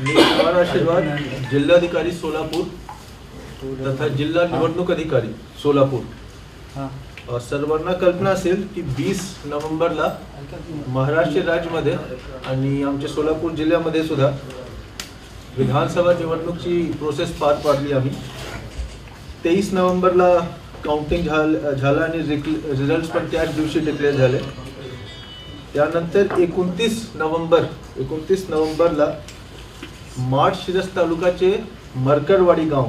मी कुमार आशीर्वाद. जिल्हाधिकारी सोलापूर तथा जिल्हा निवडणूक अधिकारी सोलापूर. सर्वांना कल्पना असेल की वीस नोव्हेंबरला महाराष्ट्र राज्यमध्ये आणि आमच्या सोलापूर जिल्ह्यामध्ये सुद्धा विधानसभा निवडणूकची प्रोसेस पार पाडली आम्ही. तेवीस नोव्हेंबरला काउंटिंग झाल झालं आणि रिझल्ट पण त्याच दिवशी डिक्लेअर झाले. त्यानंतर एकोणतीस नोव्हेंबर एकोणतीस नोव्हेंबरला माडशिरस तालुक्याचे मरकडवाडी गाव.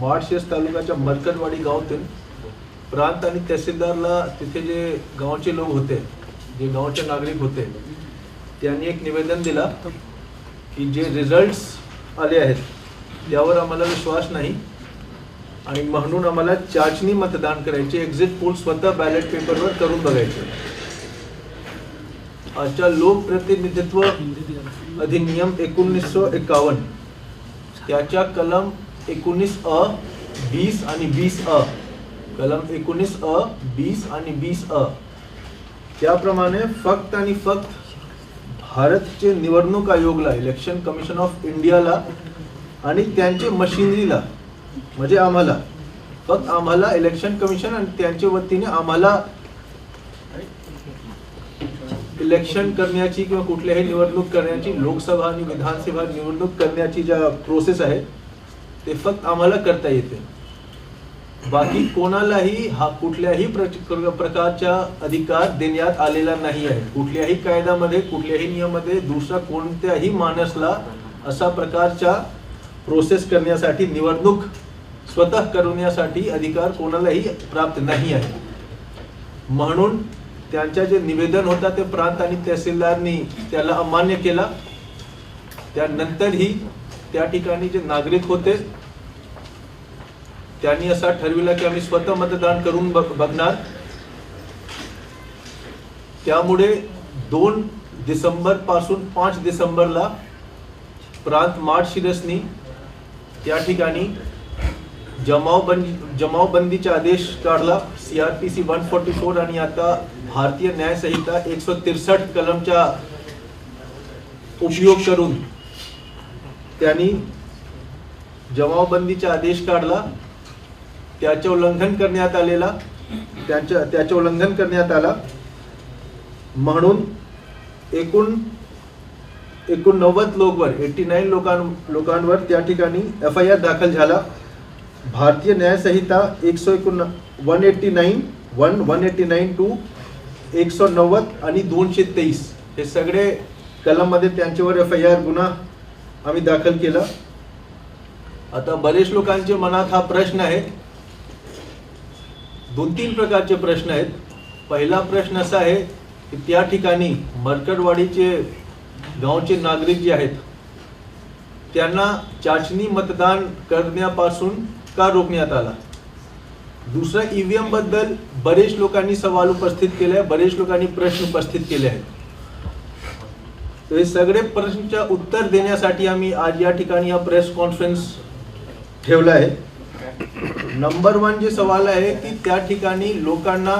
माडशिरस तालुक्याच्या मरकडवाडी गावातून प्रांत आणि तहसीलदारला तिथे जे गावचे लोक होते जे गावचे नागरिक होते त्यांनी एक निवेदन दिला की जे रिझल्ट्स आले आहेत त्यावर आम्हाला विश्वास नाही. आणि म्हणून आम्हाला चाचणी मतदान करायचे एक्झिट पोल स्वतः बॅलेट पेपरवर करून बघायचे. आजच्या लोकप्रतिनिधित्व अधिनियम एकोणीसशे एकावन्न. त्याच्या कलम एकोणीस अ बीस आणि बीस अ कलम एकोणीस अ बीस आणि बीस अ त्याप्रमाणे फक्त आणि फक्त भारतचे निवडणूक आयोगला इलेक्शन कमिशन ऑफ इंडियाला आणि त्यांचे मशिनरीला म्हणजे आम्हाला फक्त आम्हाला इलेक्शन कमिशन आणि त्यांच्या वतीने आम्हाला इलेक्शन करण्याची किंवा कुठल्याही निवडणूक करण्याची लोकसभा आणि विधानसभा निवडणूक करण्याची ज्या प्रोसेस आहे ते फक्त आम्हाला करता येते. बाकी कोणालाही हा कुठल्याही प्रकारचा अधिकार देण्यात आलेला नाही आहे. कुठल्याही कायद्यामध्ये कुठल्याही नियमामध्ये दुसरा कोणत्याही माणसला असा प्रकारच्या प्रोसेस करण्यासाठी निवडणूक स्वतः करण्यासाठी अधिकार कोणालाही प्राप्त नाही आहे. म्हणून त्यांच्या जे निवेदन होता ते प्रांत आणि तहसीलदारनी त्याला अमान्य केला. त्यानंतरही त्या ठिकाणी जे नागरिक होते त्यांनी असा ठरविला की आम्ही स्वतः मतदान करून बघणार. त्यामुळे दोन डिसेंबरपासून पाच डिसेंबरला प्रांत मार्च शिरसनी त्या ठिकाणी जमावबंदी जमावबंदीचा आदेश काढला. C R P C one forty four आणि आता भारतीय न्यायसंहिता एकशे तिरसठ कलमचा उपयोग करून त्यांनी जमावबंदीचा आदेश काढला. त्याचे उल्लंघन करण्यात आलेला त्यांच्या त्याचे उल्लंघन करण्यात आला. म्हणून एकूण एकोणनव्वद लोकवर एट्टी नाईन लोकां लोकांवर त्या ठिकाणी एफ आय आर दाखल झाला. भारतीय न्याय संहिता एकशे एकोण one eighty nine one one eighty nine two एकशे नव्वद आणि दोनशे तेवीस. हे सगळे कलममध्ये त्यांच्यावर एफ आय आर गुन्हा आम्ही दाखल केला. आता बरेच लोकांच्या मनात हा प्रश्न आहे. दोन तीन प्रकारचे प्रश्न आहेत. पहिला प्रश्न असा आहे की त्या ठिकाणी मरकडवाडीचे गावचे नागरिक जे आहेत त्यांना चाचणी मतदान करण्यापासून का रोखण्यात आला? दुसरा ईव्हीएमबद्दल बरेच लोकांनी सवाल उपस्थित केले आहे बरेच लोकांनी प्रश्न उपस्थित केले आहेत. हे सगळे प्रश्नच्या उत्तर देण्यासाठी आम्ही आज या ठिकाणी हा प्रेस कॉन्फरन्स ठेवला आहे. नंबर वन जे सवाल आहे की त्या ठिकाणी लोकांना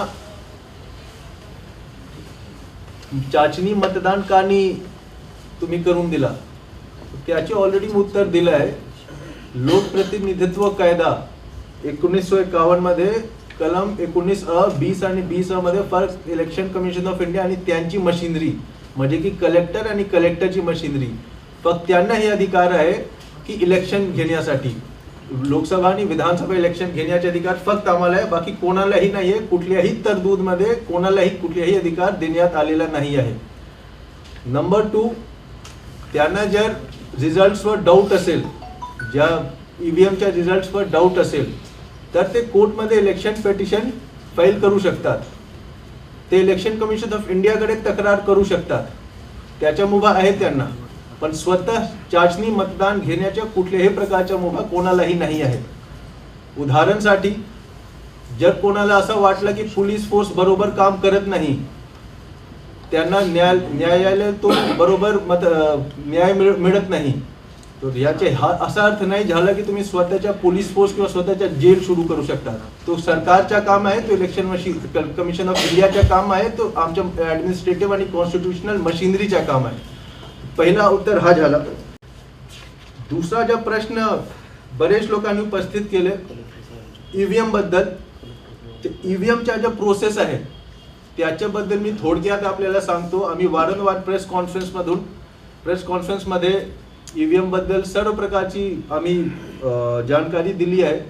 चाचणी मतदान का तुम्ही करून दिला? त्याचे ऑलरेडी उत्तर दिलं आहे. लोकप्रतिनिधित्व कायदा एकोणीसशे एकावन्नमध्ये कलम एकोणीस अ बीस आणि बीस अ मध्ये first election commission of India आणि त्यांची मशिनरी म्हणजे की कलेक्टर आणि कलेक्टरची मशिनरी. फक्त त्यांना हे अधिकार आहे की इलेक्शन घेण्यासाठी. लोकसभा आणि विधानसभा इलेक्शन घेण्याचे अधिकार फक्त आम्हाला आहे बाकी कोणालाही नाही आहे कुठल्याही तरतूदमध्ये कोणालाही कुठल्याही अधिकार देण्यात आलेला नाही आहे. नंबर टू त्यांना जर रिझल्ट्सवर डाऊट असेल ज्या ई व्ही एमच्या रिझल्ट्सवर डाऊट असेल तर ते कोर्टमध्ये इलेक्शन पेटिशन फाईल करू शकतात. ते इलेक्शन कमिशन ऑफ इंडियाकडे तक्रार करू शकतात. त्याच्या मुभा आहे त्यांना पण स्वतः चाचणी मतदान घेण्याच्या कुठल्याही प्रकारच्या मुभा कोणालाही नाही आहे उदाहरणसाठी जर कोणाला असं वाटलं की पोलीस फोर्स बरोबर काम करत नाही त्यांना न्याय न्यायालय तो बरोबर मत न्याय मिळ- मिळत नाही तर याचे हा असा अर्थ नाही झाला की तुम्ही स्वतःच्या पोलीस फोर्स किंवा स्वतःच्या जेल सुरू करू शकता. तो सरकारचा काम आहे तो इलेक्शन मशीन कमिशन ऑफ इंडियाच्या काम आहे तो आमच्या ऍडमिनिस्ट्रेटिव्ह आणि कॉन्स्टिट्युशनल मशिनरीच्या काम आहे. पहिला उत्तर हा झाला. दुसरा जो प्रश्न बरेच लोकांनी उपस्थित केले ईव्हीएमबद्दल. ईव्हीएमच्या ज्या प्रोसेस आहे त्याच्याबद्दल मी थोडक्यात आपल्याला सांगतो. आम्ही वारंवार प्रेस कॉन्फरन्समधून प्रेस कॉन्फरन्समध्ये ईव्हीएमबद्दल सर्व प्रकारची आम्ही जानकारी दिली आहे.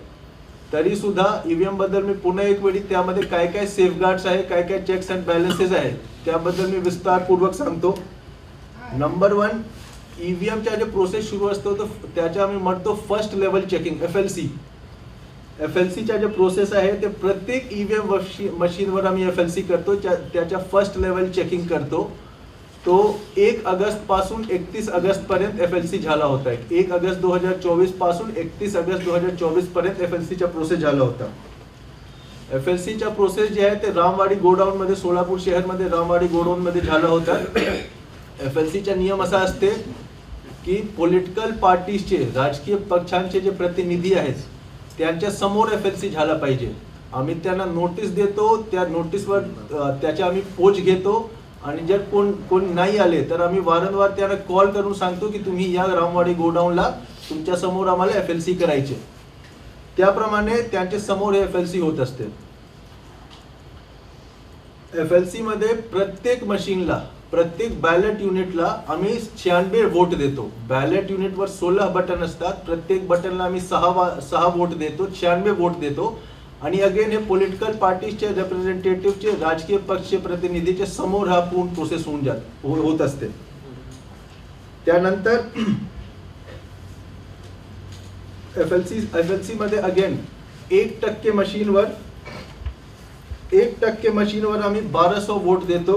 तरी सुद्धा ईव्हीएमबद्दल मी पुन्हा एक वेळी त्यामध्ये काय काय सेफगार्ड्स आहे काय काय चेक्स अँड बॅलन्सेस आहेत त्याबद्दल मी विस्तारपूर्वक सांगतो. नंबर वन ईव्हीएमच्या जे प्रोसेस सुरू असतो तर त्याच्या आम्ही म्हणतो first level checking F L C F L सीच्या जे प्रोसेस आहे ते प्रत्येक ईव्हीएम मशीनवर आम्ही एफ एल सी करतो त्या- त्याच्या फर्स्ट लेवल चेकिंग करतो. तो एक ऑगस्टपासून एकतीस अगस्त पर्यंत एफ एल सी झाला होता. एक ऑगस्ट दो हजार चोवीसपासून एकतीस अगस्त दो हजार चोवीसपर्यंत एफ एल सीचा प्रोसेस झाला होता. एफ एल सीचा प्रोसेस जे आहे ते रामवाडी गोडाऊन मध्ये सोलापूर शहरमध्ये रामवाडी गोडाऊन मध्ये झाला होता. एफ एल सीचा नियम असा असते की पॉलिटिकल पार्टीजचे राजकीय पक्षांचे जे प्रतिनिधी आहेत त्यांच्यासमोर एफ एल सी झाला पाहिजे. आम्ही त्यांना नोटीस देतो त्या नोटीसवर त्याच्या आम्ही पोच घेतो. आणि जर कोण कोण नाही आले तर आम्ही वारंवार त्यांना कॉल करून सांगतो की तुम्ही या रामवाडी गोडाऊनला तुमच्यासमोर आम्हाला एफ एल सी करायचे. त्याप्रमाणे त्यांच्यासमोर एफ एल सी होत असते. एफ एल सी मध्ये प्रत्येक मशीनला प्रत्येक बॅलेट युनिटला आम्ही शहाण्णवे वोट देतो. बॅलेट युनिटवर सोळा बटन असतात. प्रत्येक बटनला आम्ही सहा वा- सहा वोट देतो शहाण्णवे वोट देतो. आणि अगेन हे पॉलिटिकल पार्टीजचे रिप्रेझेंटेटिव्हचे राजकीय पक्षचे प्रतिनिधीचे समोर हा पूर्ण प्रोसेस होऊन जात हो, होत असते. त्यानंतर F L C F L C मध्ये अगेन एक टक्के मशीनवर एक टक्के मशीनवर आम्ही बाराशे वोट देतो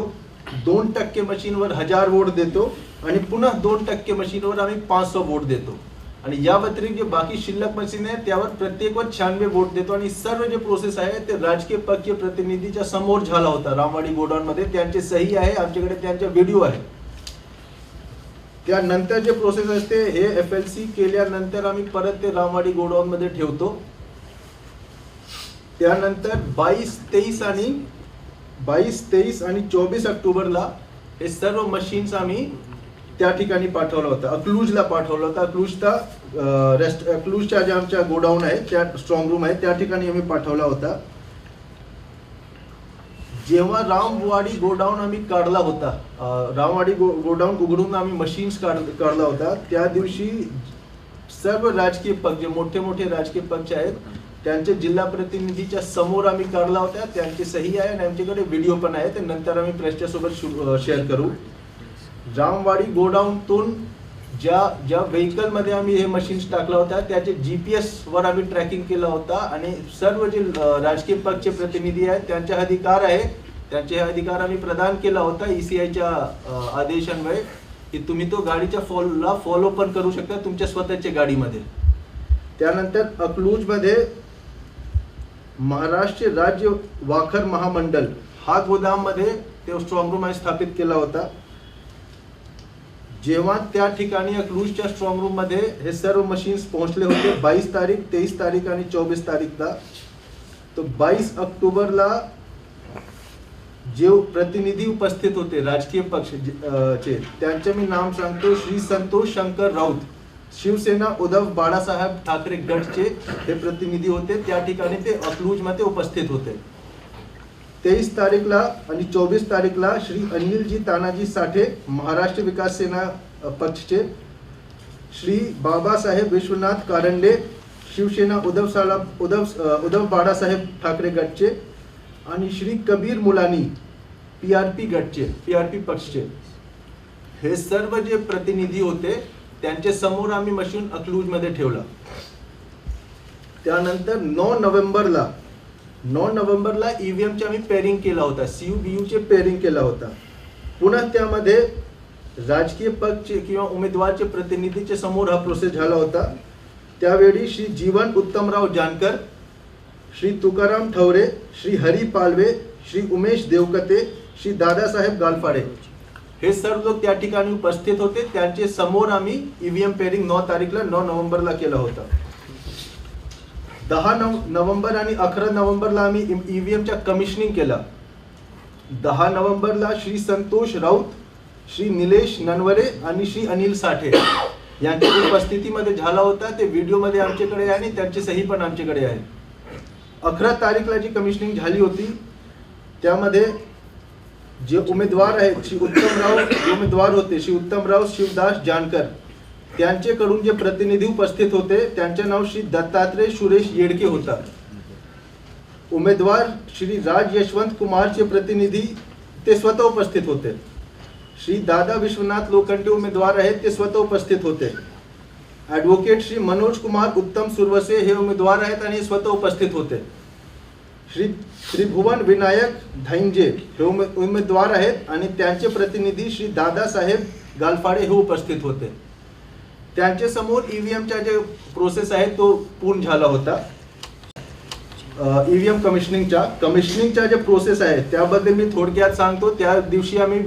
दोन टक्के मशीनवर हजार वोट देतो आणि पुन्हा दोन टक्के मशीनवर आम्ही पाच सौ वोट देतो. आणि या व्यतिरिक्त जे बाकी शिल्लक मशीन आहे त्यावर प्रत्येकवर शहाण्णवे वोट देतो. आणि सर्व जे प्रोसेस आहे ते राजकीय पक्षीय प्रतिनिधीच्या समोर झाला होता. रामवाडी गोडाऊनमध्ये त्यांचे सही आहे आमच्याकडे त्यांचा व्हिडिओ आहे त्यानंतर जे प्रोसेस असते हे एफ एल सी केल्यानंतर आम्ही परत ते रामवाडी गोडाऊनमध्ये ठेवतो. त्यानंतर बावीस तेवीस आणि बावीस तेवीस आणि चोवीस ऑक्टोबरला हे सर्व मशीन्स आम्ही त्या ठिकाणी पाठवलं होतं. अक्लूजला पाठवलं होतं. अक्लूजचा रेस्ट अक्लूजच्या ज्या आमच्या गोडाऊन आहे त्या स्ट्रॉंग रूम आहे त्या ठिकाणी आम्ही पाठवला होता. जेव्हा रामवाडी गोडाऊन आम्ही काढला होता रामवाडी गो गोडाऊन उघडून आम्ही मशीन्स काढ काढला होता त्या दिवशी सर्व राजकीय पक्ष जे मोठे मोठे राजकीय पक्ष आहेत त्यांचे जिल्हा प्रतिनिधीच्या समोर आम्ही काढला होता. त्यांची सही आहे आणि आमच्याकडे व्हिडिओ पण आहे. ते नंतर आम्ही प्रेसच्या सोबत शेअर करू. रामवाडी गोडाऊनतून ज्या ज्या व्हेकलमध्ये आम्ही हे मशीन्स टाकला होता त्याचे जी पी एसवर आम्ही ट्रॅकिंग केला होता आणि सर्व जे राजकीय पक्षचे प्रतिनिधी आहेत त्यांचे अधिकार आहे. त्यांचे हे अधिकार आम्ही प्रदान केला होता ई सी आयच्या आदेशान्वये की तुम्ही तो गाडीच्या फॉलोला फॉलो पण करू शकता तुमच्या स्वतःच्या गाडीमध्ये. त्यानंतर अकलूजमध्ये महाराष्ट्र राज्य वाखर महामंडल हा गोदाममध्ये ते स्ट्रॉंग रूम स्थापित केला होता. जेव्हा त्या ठिकाणी अकलूजच्या स्ट्रॉंग रूममध्ये हे सर्व मशीन्स पोहोचले होते बावीस तारीख तेवीस तारीख आणि चोवीस तारीखला. तर बावीस ऑक्टोबरला जे प्रतिनिधी उपस्थित होते राजकीय पक्ष चे त्यांचे मी नाम सांगतो श्री संतोष शंकर राऊत. शिवसेना उद्धव बाळासाहेब ठाकरे गटचे हे प्रतिनिधी होते त्या ठिकाणी ते अकलूजमध्ये उपस्थित होते. तेवीस तारीखला आणि चोवीस तारीखला श्री अनिलजी तानाजी साठे महाराष्ट्र विकास सेना पक्षचे. श्री बाबासाहेब विश्वनाथ कारंडे शिवसेना उद्धव साला उद्धव उद्धव बाळासाहेब ठाकरे गटचे आणि Shri Kabir Mulani P R P गटचे P R P पक्षचे. हे सर्व जे प्रतिनिधी होते त्यांचे समोर आम्ही मशीन अक्लूजमध्ये ठेवला. त्यानंतर नऊ नोव्हेंबरला नऊ नोव्हेंबरला ईव्हीएमचे आम्ही पेरिंग केला होता. सीयू यूचे पेरिंग केला होता. पुन्हा त्यामध्ये राजकीय पक्षचे किंवा उमेदवारचे प्रतिनिधीच्या समोर हा प्रोसेस झाला होता. त्यावेळी श्री जीवन उत्तमराव जानकर श्री तुकाराम ठवरे श्री हरी पालवे श्री उमेश देवकते श्री दादासाहेब गालफाडे. हे सर्व लोक त्या ठिकाणी उपस्थित होते. त्यांचे समोर आम्ही ईव्हीएम पेरिंग नऊ तारीखला नऊ नोव्हेंबरला केला होता. दहा नव नोव्हेंबर आणि अकरा नोव्हेंबरला आम्ही ईव्हीएमच्या कमिशनिंग केलं. दहा नोव्हेंबरला श्री संतोष राऊत श्री निलेश ननवरे आणि श्री अनिल साठे यांच्या उपस्थितीमध्ये झाला होता. ते व्हिडिओमध्ये आमच्याकडे आहे आणि त्यांची सही पण आमच्याकडे आहे. अकरा तारीखला जी कमिशनिंग झाली होती त्यामध्ये जे उमेदवार आहेत श्री उत्तमराव उमेदवार होते श्री उत्तमराव शिवदास जानकर त्यांच्याकडून जे प्रतिनिधी उपस्थित होते त्यांचे नाव श्री दत्तात्रय सुरेश येडके होता. उमेदवार श्री राज यशवंत कुमारचे प्रतिनिधी ते स्वतः उपस्थित होते. श्री दादा विश्वनाथ लोखंडे उमेदवार आहेत ते स्वतः उपस्थित होते. ॲडव्होकेट श्री मनोज कुमार उत्तम सुरवसे हे उमेदवार आहेत आणि स्वतः उपस्थित होते. श्री त्रिभुवन विनायक धैंजे हे उमे उमेदवार आहेत आणि त्यांचे प्रतिनिधी श्री दादासाहेब गालफाडे हे उपस्थित होते. त्यांच्यासमोर ईव्हीएमचा जे प्रोसेस आहे तो पूर्ण झाला होता. ईव्हीएम कमिशनिंगच्या कमिशनिंगच्या जे प्रोसेस आहे त्याबद्दल मी थोडक्यात सांगतो. त्या दिवशी आम्ही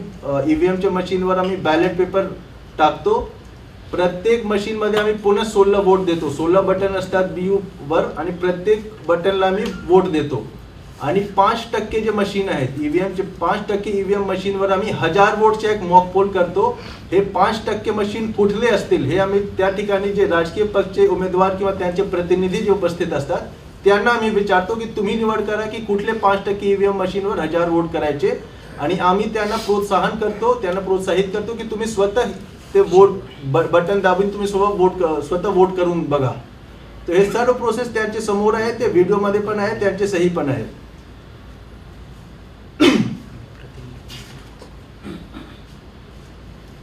ईव्हीएमच्या मशीनवर आम्ही बॅलेट पेपर टाकतो. प्रत्येक मशीनमध्ये आम्ही पुन्हा सोलह वोट देतो. सोलह बटन असतात बी वर आणि प्रत्येक बटनला आम्ही वोट देतो. आणि पाच टक्के जे मशीन आहेत ईव्हीएमचे पाच टक्के ईव्हीएम मशीनवर आम्ही हजार वोटचे एक मॉक पोल करतो. हे पाच टक्के मशीन कुठले असतील हे आम्ही त्या ठिकाणी जे राजकीय पक्षचे उमेदवार किंवा त्यांचे प्रतिनिधी जे उपस्थित असतात त्यांना आम्ही विचारतो की तुम्ही निवड करा की कुठले पाच टक्के ईव्हीएम मशीनवर हजार वोट करायचे. आणि आम्ही त्यांना प्रोत्साहन करतो त्यांना प्रोत्साहित करतो की तुम्ही स्वतः ते वोट बटन दाबून तुम्ही स्वतः वोट स्वतः वोट करून बघा. तर हे सर्व प्रोसेस त्यांच्यासमोर आहे ते व्हिडिओमध्ये पण आहे त्यांचे सही पण आहेत.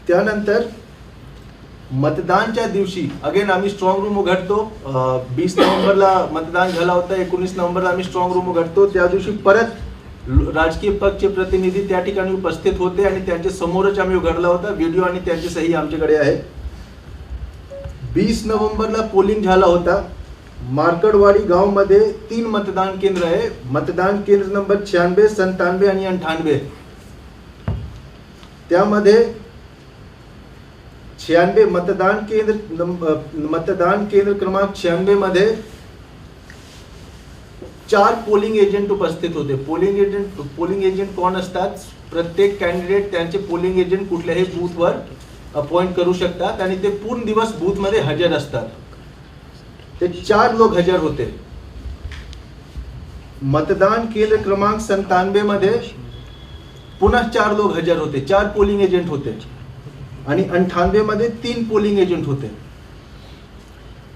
त्यानंतर मतदानच्या दिवशी अगेन आम्ही स्ट्रॉंग रूम उघडतो. वीस नोव्हेंबरला मतदान झाला होता एकोणीस नोव्हेंबरला आम्ही स्ट्रॉंग रूम उघडतो. त्या दिवशी परत राजकीय पक्षचे प्रतिनिधी त्या ठिकाणी उपस्थित होते आणि त्यांच्या समोरच आम्ही उघडला होता. व्हिडिओ आणि त्यांची सही आमच्याकडे आहे वीस नोव्हेंबरला पोलिंग झाला होता. मार्कडवाडी गावमध्ये तीन मतदान केंद्र आहे. मतदान केंद्र नंबर शहाण्णवे संतानवे आणि अठ्ठावन्न त्यामध्ये छियानवे मतदान केंद्र मतदान केंद्र क्रमांक छियानवे मध्ये चार पोलिंग एजंट उपस्थित होते. पोलिंग एजंट पोलिंग एजंट कोण असतात? प्रत्येक कॅन्डिडेट त्यांचे पोलिंग एजंट कुठल्याही बूथवर अपॉइंट करू शकतात आणि ते पूर्ण दिवस बूथमध्ये हजर असतात. ते चार लोक हजर होते. मतदान केंद्र क्रमांक संतानवे मध्ये पुन्हा चार लोक हजर होते. चार पोलिंग एजंट होते. आणि अठ्ठावन्नमध्ये तीन पोलिंग एजंट होते.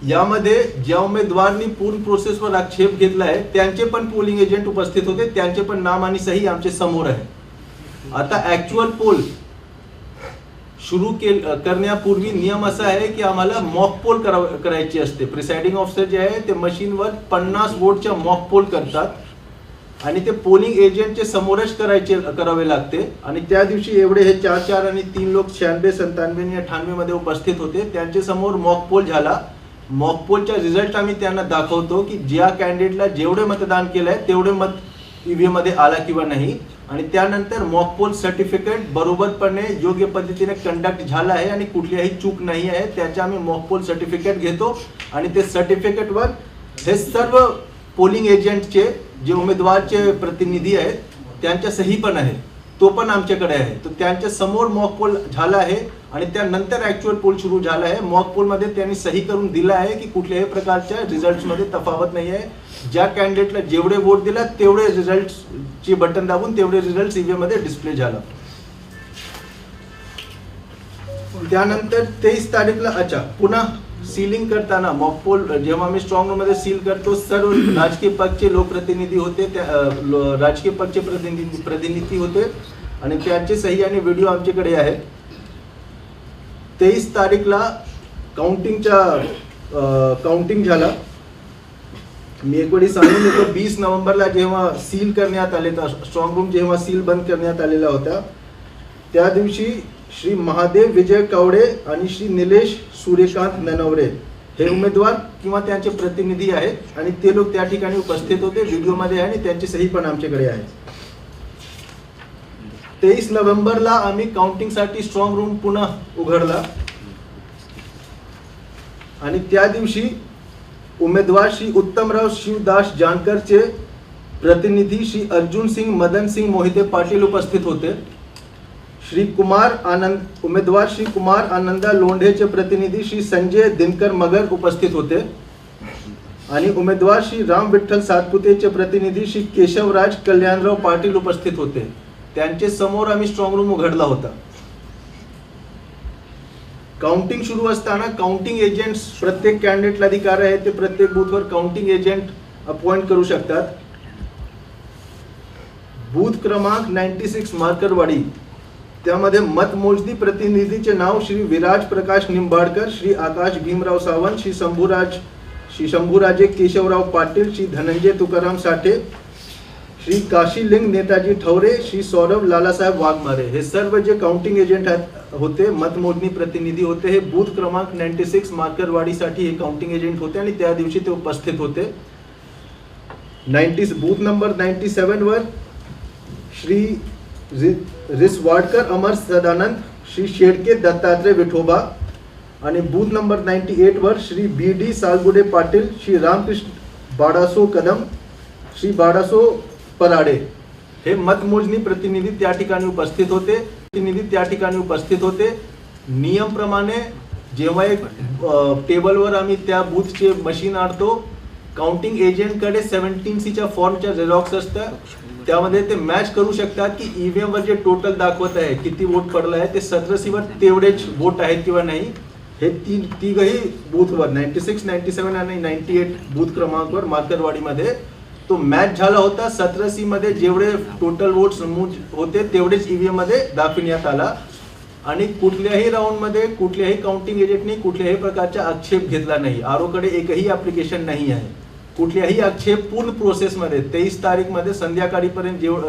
यामध्ये ज्या उमेदवारांनी पूर्ण प्रोसेसवर आक्षेप घेतला आहे त्यांचे पण पोलिंग एजंट उपस्थित होते त्यांचे पण नाम आणि सही आमच्यासमोर आहे. आता ऍक्च्युअल पोल सुरू के करण्यापूर्वी नियम असा आहे की आम्हाला मॉक पोल करायची असते. प्रिसाइडिंग ऑफिसर जे आहे ते मशीनवर पन्नास वोटच्या मॉक पोल करतात. आणि ते पोलिंग एजंटचे समोरच करायचे करावे लागते. आणि त्या दिवशी एवढे हे चार चार आणि तीन लोक शहाण्णवे संतानवे आणि अठ्ठावन्नमध्ये उपस्थित होते. त्यांच्यासमोर मॉक पोल झाला. मॉक पोलचा रिझल्ट आम्ही त्यांना दाखवतो की ज्या कॅन्डिडेटला जेवढे मतदान केलंय तेवढे मत ईव्हीएममध्ये आला किंवा नाही. आणि त्यानंतर मॉक पोल सर्टिफिकेट बरोबरपणे योग्य पद्धतीने कंडक्ट झाला आहे आणि कुठलीही चूक नाही आहे. त्याचे आम्ही मॉक पोल सर्टिफिकेट घेतो. आणि ते सर्टिफिकेटवर हे सर्व पोलिंग एजंटचे जे उमेदवारचे प्रतिनिधी आहेत त्यांच्या सही पण आहे. तो पण आमच्याकडे आहे. तर त्यांच्यासमोर मॉक पोल झाला आहे आणि त्यानंतर ऍक्च्युअल पोल सुरू झाला आहे. मॉक पोलमध्ये त्यांनी सही करून दिला आहे की कुठल्याही प्रकारच्या रिझल्टमध्ये तफावत नाही आहे. ज्या कॅन्डिडेटला जेवढे वोट दिला तेवढे रिझल्टची बटन दाबून तेवढे रिझल्ट ईव्हीएममध्ये डिस्प्ले झाला. त्यानंतर तेवीस तारीखला अच्छा पुन्हा सीलिंग करताना मॉकपोल जेव्हा आम्ही स्ट्रॉंग रूममध्ये सील करतो सर्व राजकीय पक्षचे लोकप्रतिनिधी होते त्या राजकीय पक्षचे प्रतिनिधी प्रतिनिधी होते आणि त्याचे सही आणि व्हिडिओ आमच्याकडे आहे तेवीस तारीखला काउंटिंगच्या काउंटिंग झाला. मी एक वेळी सांगून देतो वीस नोव्हेंबरला जेव्हा सील करण्यात आले स्ट्रॉंग रूम जेव्हा सील बंद करण्यात आलेला होता त्या दिवशी श्री महादेव विजय कवडे आणि श्री निलेश सूर्यकांत ननवरे हे उमेदवार किंवा त्यांचे प्रतिनिधी आहेत आणि ते लोक त्या ठिकाणी उपस्थित होते व्हिडिओमध्ये आहे आणि त्यांची सही पण आमच्याकडे आहे. तेवीस नोव्हेंबरला आम्ही काउंटिंगसाठी स्ट्रॉंग रूम पुन्हा उघडला. आणि त्या दिवशी उमेदवार श्री उत्तमराव शिवदास जानकरचे प्रतिनिधी श्री अर्जुन सिंग मदन सिंग मोहिते पाटील उपस्थित होते. श्री कुमार आनंद उमेदवार श्री कुमार आनंदा लोंढेचे प्रतिनिधी श्री संजय दिनकर मगर उपस्थित होते. आणि उमेदवार श्री राम विठ्ठल सातपुतेचे प्रतिनिधी श्री केशवराज कल्याणराव पाटील उपस्थित होते. त्यांचे समोर आम्ही स्ट्रॉंग रूम उघडला होता. काउंटिंग सुरू असताना काउंटिंग एजंट्स प्रत्येक कॅन्डिडेटला अधिकार आहे ते प्रत्येक बूथवर काउंटिंग एजंट अपॉइंट करू शकतात. बूथ क्रमांक नाईन्टी सिक्स मार्करवाडी. त्यामध्ये मतमोजणी प्रतिनिधीचे नाव श्री विराज प्रकाश निंबाडकर श्री आकाश भीमराव सावंत श्री शंभूराज श्री शंभूराजे केशवराव पाटील श्री धनंजय तुकाराम साठे श्री काशीलिंग नेताजी ठवरे श्री सौरभ लालासाहेब वाघमारे. हे सर्व जे काउंटिंग एजंट होते मतमोजणी प्रतिनिधी होते हे बूथ क्रमांक नाईन्टी सिक्स मार्करवाडीसाठी हे काउंटिंग एजंट होते आणि त्या दिवशी ते उपस्थित होते. नाईन्टी बूथ नंबर नाईन्टी सेवनवर श्री रिसवाडकर अमर सदानंद श्री शेडके दत्तात्रय विठोबा आणि बूथ नंबर नाईन्टी एटवर श्री बी डी सालगुडे पाटील श्री रामकृष्ण बाडासो कदम श्री बाडासो पराडे. हे मतमोजणी प्रतिनिधी त्या ठिकाणी उपस्थित होते. प्रतिनिधी त्या ठिकाणी उपस्थित होते. नियमप्रमाणे जेव्हा एक टेबलवर आम्ही त्या बूथचे मशीन आणतो. काउंटिंग एजंटकडे सेव्हन्टीन सीच्या फॉर्मच्या झेरॉक्स असतं त्यामध्ये ते मॅच करू शकतात की ईव्हीएम वर जे टोटल दाखवत आहे किती वोट पडला आहे ते सतरा तेवढेच वोट आहेत किंवा नाही हे तीन तिघही बूथवर नाईन्टी सिक्स नाईन्टी सेवन आणि नाईन्टी एट बूथ क्रमांकवर मार्करवाडीमध्ये तो मॅच झाला होता. सतरा सी मध्ये जेवढे टोटल वोट होते तेवढेच ईव्हीएममध्ये दाखविण्यात आला. आणि कुठल्याही राऊंडमध्ये कुठल्याही काउंटिंग एजंटनी कुठल्याही प्रकारचा आक्षेप घेतला नाही. आरोकडे एकही ऍप्लिकेशन नाही आहे. कुठल्याही आक्षेप पूर्ण प्रोसेसमध्ये तेवीस तारीखमध्ये संध्याकाळीपर्यंत जेव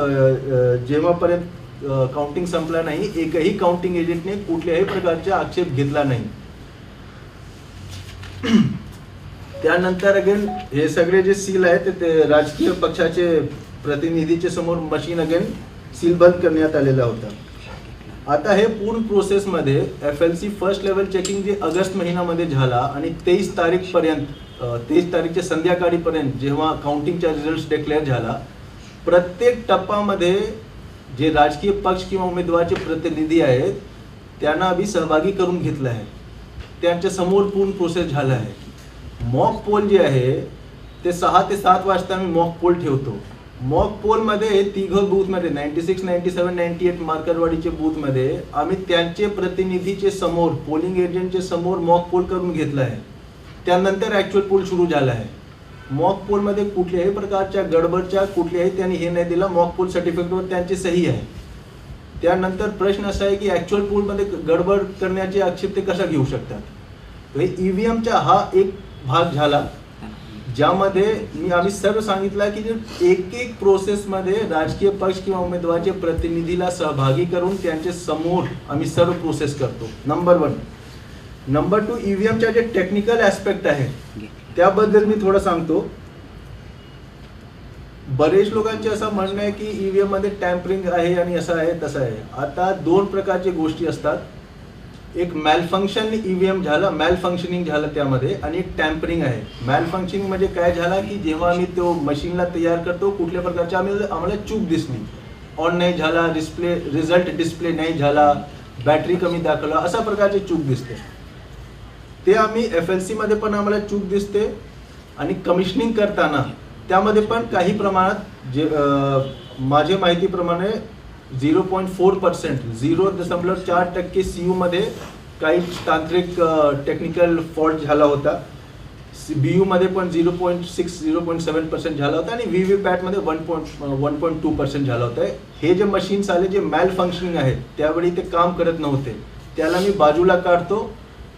जेव्हापर्यंत काउंटिंग संपला नाही एकही काउंटिंग एजंटने कुठल्याही प्रकारचा आक्षेप घेतला नाही. त्यानंतर अगेन हे सगळे जे सील आहेत ते- ते राजकीय पक्षाचे प्रतिनिधीचे समोर मशीन अगेन सील बंद करण्यात आलेला होता. आता हे पूर्ण प्रोसेसमध्ये F L C first level checking जे ऑगस्ट महिन्यामध्ये झाला आणि तेवीस तारीखपर्यंत तेवीस तारीखच्या संध्याकाळीपर्यंत जेव्हा काउंटिंगचा रिझल्ट डिक्लेअर झाला प्रत्येक टप्पामध्ये जे राजकीय पक्ष किंवा उमेदवारचे प्रतिनिधी आहेत त्यांना आम्ही सहभागी करून घेतलं आहे. त्यांच्यासमोर पूर्ण प्रोसेस झाला आहे. मॉक पोल जे आहे ते सहा ते सात वाजता आम्ही मॉक पोल ठेवतो. मॉक पोलमध्ये तिघं बूथमध्ये ninety six ninety seven ninety eight मार्करवाडीचे बूथमध्ये आम्ही त्यांचे प्रतिनिधीचे समोर पोलिंग एजंटचे समोर मॉक पोल करून घेतलं आहे. त्यानंतर ॲक्च्युअल पोल सुरू झाला आहे. मॉक पोलमध्ये कुठल्याही प्रकारच्या गडबडच्या कुठल्याही त्यांनी हे नाही दिलं मॉक पोल सर्टिफिकेटवर त्यांची सही आहे. त्यानंतर प्रश्न असा आहे की ॲक्च्युअल पोलमध्ये गडबड करण्याचे आक्षेप ते कसा घेऊ शकतात? ई व्ही एमचा हा एक भाग झाला ज्यामध्ये मी आम्ही सर्व सांगितलं की जे एक एक प्रोसेसमध्ये राजकीय पक्ष किंवा उमेदवारचे प्रतिनिधीला सहभागी करून त्यांचे समोर आम्ही सर्व प्रोसेस करतो. नंबर वन नंबर टू ईव्हीएमच्या जे टेक्निकल ॲस्पेक्ट आहे त्याबद्दल मी थोडं सांगतो. बरेच लोकांचे असं म्हणणं आहे की ईव्हीएममध्ये टॅम्परिंग आहे आणि असं आहे तसं आहे. आता दोन प्रकारचे गोष्टी असतात. एक मॅलफंक्शन ईव्हीएम झालं मॅलफंक्शनिंग झालं त्यामध्ये आणि एक टॅम्परिंग आहे. मॅलफंक्शनिंग म्हणजे काय झाला की जेव्हा आम्ही तो मशीनला तयार करतो कुठल्या प्रकारच्या आम्ही आम्हाला चूक दिसली. ऑन नाही झाला डिस्प्ले रिझल्ट डिस्प्ले नाही झाला बॅटरी कमी दाखवला अशा प्रकारची चूक दिसते. ते आम्ही एफ एल सीमध्ये पण आम्हाला चूक दिसते आणि कमिशनिंग करताना त्यामध्ये पण काही प्रमाणात जे माझे माझ्या माहितीप्रमाणे zero point four percent zero दशमलव चार टक्के सी यूमध्ये काही तांत्रिक टेक्निकल फॉल्ट झाला होता. बी यूमध्ये पण zero point six zero point seven percent झाला होता आणि V V पॅटमध्ये one point one point two percent झाला होता. हे जे मशीन्स आले जे मॅल फंक्शनिंग आहेत त्यावेळी ते काम करत नव्हते. त्याला मी बाजूला काढतो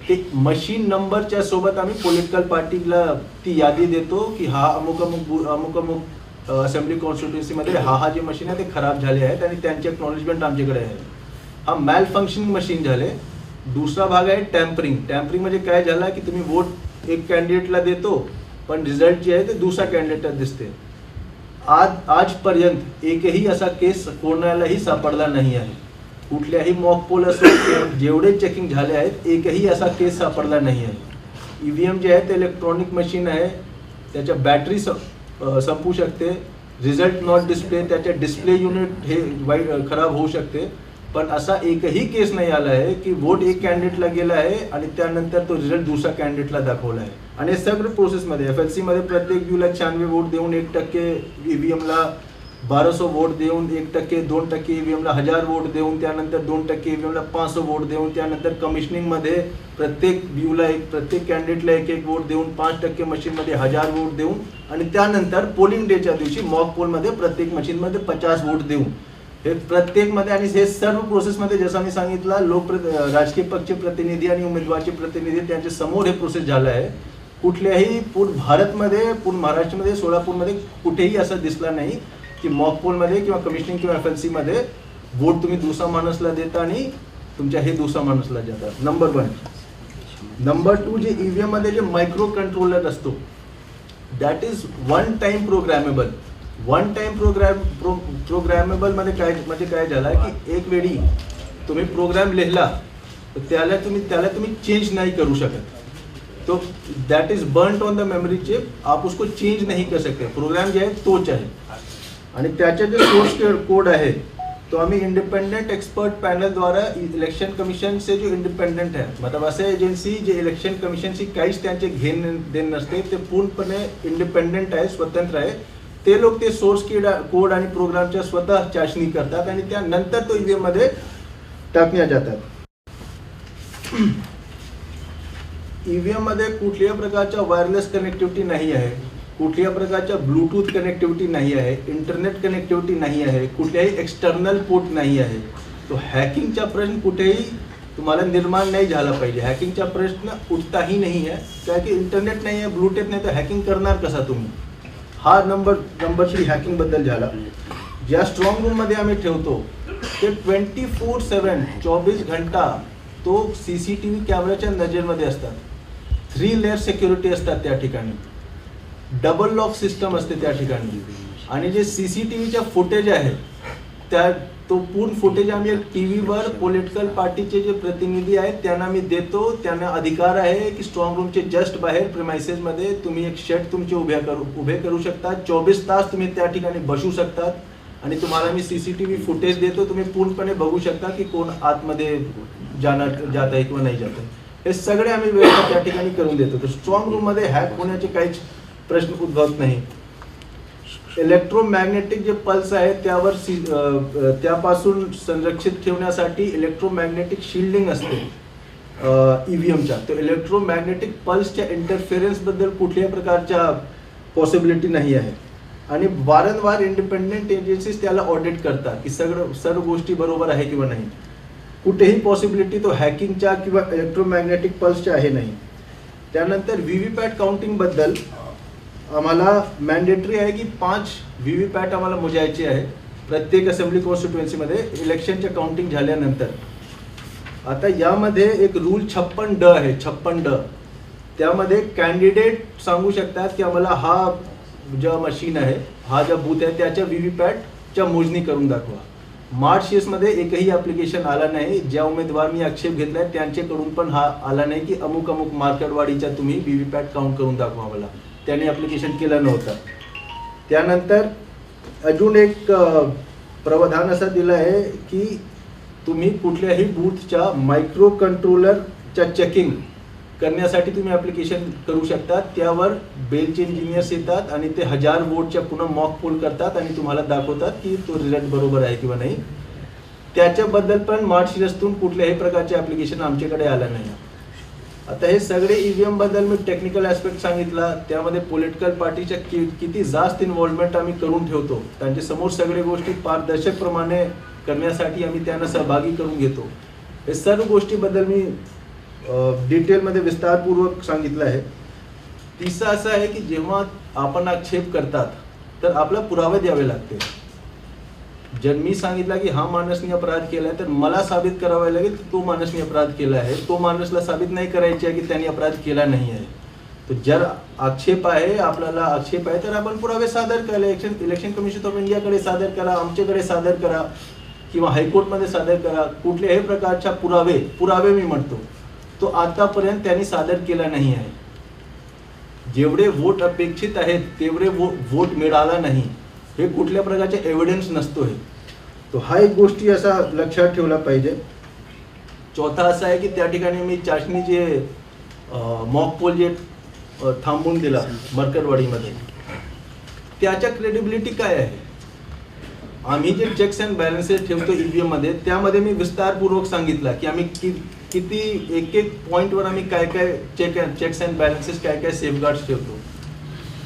ते मशीन नंबरच्या सोबत आम्ही पॉलिटिकल पार्टीला ती यादी देतो की हा अमुक अमुक अमुक अमुक असेंब्ली कॉन्स्टिट्युन्सीमध्ये हा हा जे मशीन आहे ते खराब झाले आहेत आणि त्यांचे एक्नॉलेजमेंट आमच्याकडे आहे. हा मॅल फंक्शनिंग मशीन झाले. दुसरा भाग आहे टॅम्परिंग टॅम्परिंग म्हणजे काय झालं की तुम्ही वोट एक कॅन्डिडेटला देतो पण रिझल्ट जे आहे ते दुसऱ्या कॅन्डिडेटला दिसते. आज आजपर्यंत एकही असा केस कोणालाही सापडला नाही आहे. कुठल्याही मॉक पोल असो जेवढे चेकिंग झाले आहेत एकही असा केस सापडला नाही आहे ईव्हीएम जे आहे ते इलेक्ट्रॉनिक मशीन आहे. त्याच्या बॅटरी संपू शकते. रिझल्ट नॉट डिस्प्ले त्याच्या डिस्प्ले युनिट हे वाईट खराब होऊ शकते. पण असा एकही केस नाही आला आहे की वोट एक कॅन्डिडेटला गेला आहे आणि त्यानंतर तो रिझल्ट दुसऱ्या कॅन्डिडेटला दाखवला आहे. आणि हे सगळं प्रोसेसमध्ये एफ एल सीमध्ये प्रत्येक व्ह्यूला छानवे वोट देऊन एक टक्के ईव्हीएमला बाराशे वोट देऊन एक टक्के दोन टक्के ईव्हीएमला हजार वोट देऊन त्यानंतर दोन टक्के ईव्हीएमला पाचशे वोट देऊन त्यानंतर कमिशनिंगमध्ये प्रत्येक व्ह्यूला एक प्रत्येक कॅन्डिडेटला एक एक वोट देऊन पाच टक्के मशीनमध्ये हजार वोट देऊन आणि त्यानंतर पोलिंग डेच्या दिवशी मॉक पोलमध्ये प्रत्येक मशीनमध्ये पचास वोट देऊन. हे प्रत्येकमध्ये आणि हे सर्व प्रोसेसमध्ये जसं मी सांगितलं लोक राजकीय पक्ष प्रतिनिधी आणि उमेदवारचे प्रतिनिधी त्यांच्यासमोर हे प्रोसेस झालं आहे. कुठल्याही पूर्ण भारतमध्ये पूर्ण महाराष्ट्रामध्ये सोलापूरमध्ये कुठेही असं दिसला नाही. की मॉक पोलमध्ये किंवा कमिशनिंग किंवा एफ एल सीमध्ये वोट तुम्ही दुसरा माणूसला देता आणि तुमच्या हे दुसरा माणूसला देतात नंबर वन नंबर टू जे ईव्हीएममध्ये जे मायक्रो कंट्रोलर असतो that is one time programmable one time program pro प्रोग्रॅमेबलमध्ये काय म्हणजे काय झालं की एक वेळी तुम्ही प्रोग्राम लिहिला तर त्याला तुम्ही त्याला तुम्ही चेंज नाही करू शकत. तो that is burn on the memory chip आप उसको चेंज नहीं कर सकते. प्रोग्राम जो आहे तोच आहे. आणि त्याचे जे सोर्स कोड आहे तो आम्ही इंडिपेंडेंट एक्सपर्ट पॅनल द्वारा इलेक्शन कमिशनचे जो इंडिपेंडेंट है मतलब असे एजन्सी जे इलेक्शन कमिशनशी काहीच त्यांचे घेण देण नसते ते पूर्णपणे इंडिपेंडेंट आहे स्वतंत्र आहे. ते लोक ते सोर्स कोड आणि प्रोग्रामच्या स्वतः चाचणी करतात आणि त्यानंतर तो ईव्हीएममध्ये टाकण्या जातात. ईव्हीएममध्ये कुठल्याही प्रकारच्या वायरलेस कनेक्टिव्हिटी नाही आहे. कुठल्या प्रकारच्या ब्लूटूथ कनेक्टिव्हिटी नाही आहे इंटरनेट कनेक्टिव्हिटी नाही आहे कुठल्याही एक्सटर्नल पोर्ट नाही आहे तो हॅकिंगचा प्रश्न कुठेही तुम्हाला निर्माण नाही झाला पाहिजे. हॅकिंगचा प्रश्न उठताही नाही आहे. कारण की इंटरनेट नाही आहे ब्लूटूथ नाही तर हॅकिंग करणार कसा तुम्ही? हा नंबर नंबर थ्री हॅकिंगबद्दल झाला. ज्या स्ट्रॉंग रूममध्ये आम्ही ठेवतो ते ट्वेंटी फोर सेवन चोवीस घंटा तो सी सी टी व्ही कॅमेऱ्याच्या नजरेमध्ये असतात. थ्री लेअर सिक्युरिटी असतात त्या ठिकाणी. डबल लॉक सिस्टम असते त्या ठिकाणी. आणि जे सी सी टी व्हीच्या फुटेज आहे त्या तो पूर्ण फुटेज आम्ही एक टी व्हीवर पॉलिटिकल पार्टीचे जे प्रतिनिधी आहेत त्यांना मी देतो. त्यांना अधिकार आहे की स्ट्रॉंग रूमचे जस्ट बाहेर प्रिमायसेसमध्ये तुम्ही एक शेड तुमचे उभ्या करू उभे करू शकता. चोवीस तास तुम्ही त्या ठिकाणी बसू शकतात. आणि तुम्हाला मी C C T V footage देतो. तुम्ही पूर्णपणे बघू शकता की कोण आतमध्ये जाणार जात आहे किंवा नाही जात आहे. हे सगळे आम्ही व्यवस्था त्या ठिकाणी करून देतो. तर स्ट्रॉंग रूममध्ये हॅक होण्याचे काहीच प्रश्न उद्भवत नाही. इलेक्ट्रोमॅग्नेटिक जे पल्स आहे त्यावर सी त्यापासून संरक्षित ठेवण्यासाठी इलेक्ट्रोमॅग्नेटिक शिल्डिंग असते ईव्हीएमच्या तर इलेक्ट्रोमॅग्नेटिक पल्सच्या इंटरफेरन्सबद्दल कुठल्याही प्रकारच्या पॉसिबिलिटी नाही आहे. आणि वारंवार इंडिपेंडेंट एजन्सीज त्याला ऑडिट करतात की सगळं सर्व गोष्टी बरोबर आहे किंवा नाही. कुठेही पॉसिबिलिटी तो हॅकिंगच्या किंवा इलेक्ट्रोमॅग्नेटिक पल्सच्या आहे नाही. त्यानंतर व्ही व्ही पॅट काउंटिंगबद्दल आम्हाला मॅन्डेटरी आहे की पाच व्ही व्ही पॅट आम्हाला मोजायचे आहे. प्रत्येक असेंब्ली कॉन्स्टिट्युएन्सीमध्ये इलेक्शनच्या काउंटिंग झाल्यानंतर. आता यामध्ये एक रूल छप्पन ड आहे छप्पन ड. त्यामध्ये कॅन्डिडेट सांगू शकतात की आम्हाला हा ज्या मशीन आहे हा ज्या बूथ आहे त्याच्या व्ही व्ही पॅटच्या मोजणी करून दाखवा. मार्च येसमध्ये एकही ॲप्लिकेशन आला नाही. ज्या उमेदवारांनी आक्षेप घेतला आहे त्यांच्याकडून पण हा आला नाही की अमुक अमुक मार्केटवाडीच्या तुम्ही व्ही व्ही पॅट काउंट करून दाखवा मला त्याने ॲप्लिकेशन केलं नव्हतं. त्यानंतर अजून एक प्रावधान असं दिलं आहे की तुम्ही कुठल्याही बूथच्या मायक्रो कंट्रोलरच्या चेकिंग करण्यासाठी तुम्ही ॲप्लिकेशन करू शकता त्यावर बेलचे इंजिनियर्स येतात आणि ते हजार वोटच्या पुन्हा मॉक पोल करतात आणि तुम्हाला दाखवतात की तो रिझल्ट बरोबर आहे किंवा नाही. त्याच्याबद्दल पण मार्च सिरस्तून कुठल्याही प्रकारचे ॲप्लिकेशन आमच्याकडे आलं नाही. आता हे सगळे ईव्हीएमबद्दल मी टेक्निकल ऍस्पेक्ट सांगितला. त्यामध्ये पॉलिटिकल पार्टीच्या कि, किती जास्त इन्व्हॉल्वमेंट आम्ही करून ठेवतो. त्यांच्यासमोर सगळे गोष्टी पारदर्शक प्रमाणे करण्यासाठी आम्ही त्यांना सहभागी करून घेतो. हे सर्व गोष्टीबद्दल मी डिटेलमध्ये विस्तारपूर्वक सांगितलं आहे. तिसरं असं आहे की जेव्हा आपण आक्षेप करतात तर आपला पुरावे द्यावे लागते. जर मी सांगितलं की हा माणसनी अपराध केलाय तर मला साबित करावा लागेल की तो माणसनी अपराध केला आहे. तो माणसला साबित नाही करायचे आहे की त्यांनी अपराध केला नाही आहे. तर जर आक्षेप आहे आपल्याला आक्षेप आहे तर आपण पुरावे सादर करा. इलेक्शन इलेक्शन कमिशन ऑफ इंडियाकडे सादर करा आमच्याकडे सादर करा किंवा हायकोर्टमध्ये सादर करा. कुठल्याही प्रकारच्या पुरावे पुरावे मी म्हणतो तो आतापर्यंत त्यांनी सादर केला नाही आहे. जेवढे वोट अपेक्षित आहेत तेवढे वो वोट मिळाला नाही. हे कुठल्या प्रकारचे एव्हिडन्स नसतो हे तो हा एक गोष्टी असा लक्षात ठेवला पाहिजे. चौथा असा आहे की त्या ठिकाणी मी चाचणी जे मॉक पोल जे थांबवून दिला मरकरवाडीमध्ये त्याच्या क्रेडिबिलिटी काय आहे? आम्ही जे चेक्स अँड बॅलन्सेस ठेवतो ईव्हीएममध्ये त्यामध्ये मी विस्तारपूर्वक सांगितलं की आम्ही कि, किती एक एक पॉइंटवर आम्ही काय काय चेक चेक्स अँड बॅलन्सेस काय काय सेफगार्ड्स ठेवतो.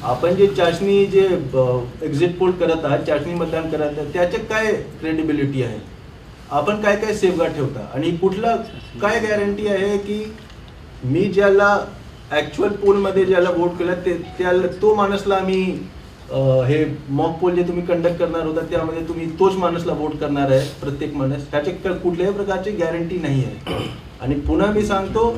आपण जे चाचणी जे एक्झिट पोल करत आहात चाचणी मतदान करत आहात त्याचे काय क्रेडिबिलिटी आहे? आपण काय काय सेफगार्ड ठेवता? आणि कुठला काय गॅरंटी आहे की मी ज्याला ॲक्च्युअल पोलमध्ये ज्याला वोट केला ते त्याला तो माणसला आम्ही हे मॉक पोल जे तुम्ही कंडक्ट करणार होता त्यामध्ये तुम्ही तोच माणसला वोट करणार आहे प्रत्येक माणूस. त्याचे कुठल्याही प्रकारची गॅरंटी नाही आहे. आणि पुन्हा मी सांगतो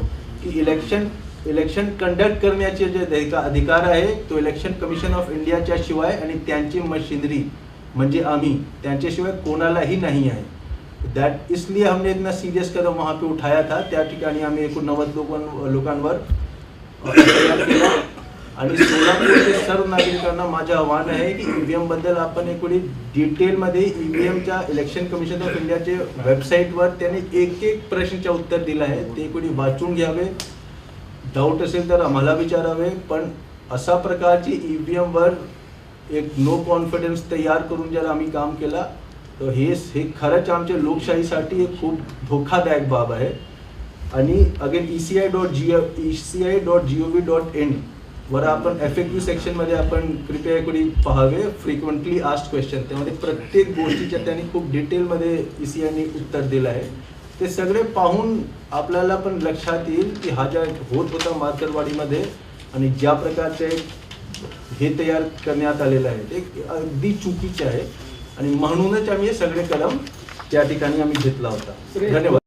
की इलेक्शन इलेक्शन कंडक्ट करण्याचे जे अधिकार आहे तो इलेक्शन कमिशन ऑफ इंडियाच्या शिवाय आणि त्यांची मशिनरी म्हणजे आम्ही त्यांच्याशिवाय कोणालाही नाही आहे. दैट इसलिए हमने इतना सीरियस कदम वहाँ पे उठाया था. त्या ठिकाणी आम्ही एकूण नव्वद लोकां लोकांवर केला. आणि सोलापूरचे सर्व नागरिकांना माझं आव्हान आहे की ईव्हीएमबद्दल आपण एवढी डिटेलमध्ये ई व्ही एमच्या इलेक्शन कमिशन ऑफ इंडियाचे वेबसाईटवर त्यांनी एक एक प्रश्नचं उत्तर दिलं आहे. ते एक वाचून घ्यावे. डाऊट असेल तर आम्हाला विचारावे पण अशा प्रकारची ई व्ही एमवर एक नो कॉन्फिडन्स तयार करून जर आम्ही काम केला तर हे हे खरंच आमच्या लोकशाहीसाठी एक खूप धोकादायक बाब आहे. आणि again E C I dot G E C I dot G O V dot in वर आपण एफ क्यू सेक्शनमध्ये आपण कृपया कुणी पाहावे फ्रिक्वेंटली आस्ट क्वेश्चन त्यामध्ये प्रत्येक गोष्टीच्या त्यांनी खूप डिटेलमध्ये ई सी आयने उत्तर दिलं आहे. ते सगळे पाहून आपल्याला पण लक्षात येईल की हा ज्या होत होता मार्करवाडीमध्ये आणि ज्या प्रकारचे हे तयार करण्यात आलेलं आहे ते अगदी चुकीचे आहे. आणि म्हणूनच आम्ही हे सगळे कदम त्या ठिकाणी आम्ही घेतला होता. धन्यवाद.